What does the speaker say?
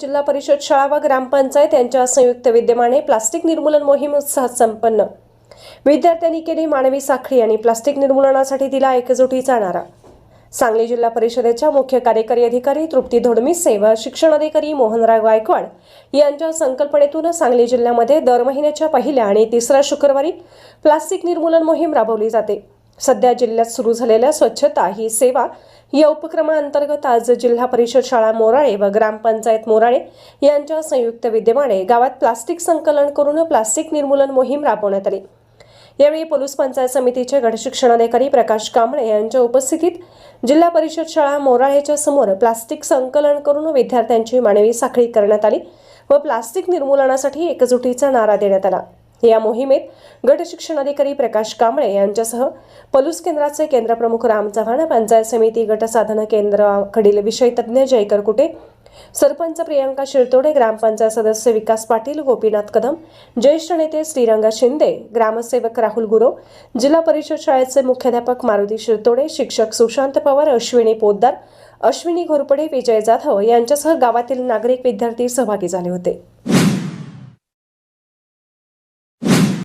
जिल्हा परिषद शाळा व ग्रामपंचायत यांच्या संयुक्त विद्यमाने प्लास्टिक निर्मूलन मोहीम उत्साहात संपन्न. विद्यार्थ्यांनी केली मानवी साखळी आणि प्लास्टिक निर्मूलनासाठी दिला एकजुटीचा नारा सांगली जिल्हा परिषदेच्या मुख्य कार्यकारी अधिकारी तृप्ती धोडमिसे व शिक्षण अधिकारी मोहनराव गायकवाड यांच्या संकल्पनेतून सांगली जिल्ह्यामध्ये दर महिन्याच्या पहिल्या आणि तिसऱ्या शुक्रवारी प्लास्टिक निर्मूलन मोहीम राबवली जाते. सध्या जिल्ह्यात सुरू झालेल्या स्वच्छता ही सेवा या उपक्रमाअंतर्गत आज जिल्हा परिषद शाळा मोराळे व ग्रामपंचायत मोराळे यांच्या संयुक्त विद्यमाने गावात प्लास्टिक संकलन करून प्लास्टिक निर्मूलन मोहीम राबवण्यात आली. यावेळी पोलीस पंचायत समितीचे गटशिक्षणाधिकारी प्रकाश कांबळे यांच्या उपस्थितीत जिल्हा परिषद शाळा मोराळेच्या समोर प्लास्टिक संकलन करून विद्यार्थ्यांची मानवी साखळी करण्यात आली व प्लास्टिक निर्मूलनासाठी एकजुटीचा नारा देण्यात आला. या मोहिमेत गट शिक्षणाधिकारी प्रकाश कांबळे यांच्यासह पलूस केंद्राचे केंद्रप्रमुख राम चव्हाण पंचायत समिती गटसाधन केंद्राकडील विषय तज्ज्ञ जयकर कुटे सरपंच प्रियंका शिरतोडे ग्रामपंचायत सदस्य विकास पाटील गोपीनाथ कदम ज्येष्ठ नेते श्रीरंगा शिंदे ग्रामसेवक राहुल गुरव जिल्हा परिषद शाळेचे मुख्याध्यापक मारुती शिरतोडे शिक्षक सुशांत पवार अश्विनी पोद्दार अश्विनी घोरपडे विजय जाधव यांच्यासह गावातील नागरिक विद्यार्थी सहभागी झाले होते.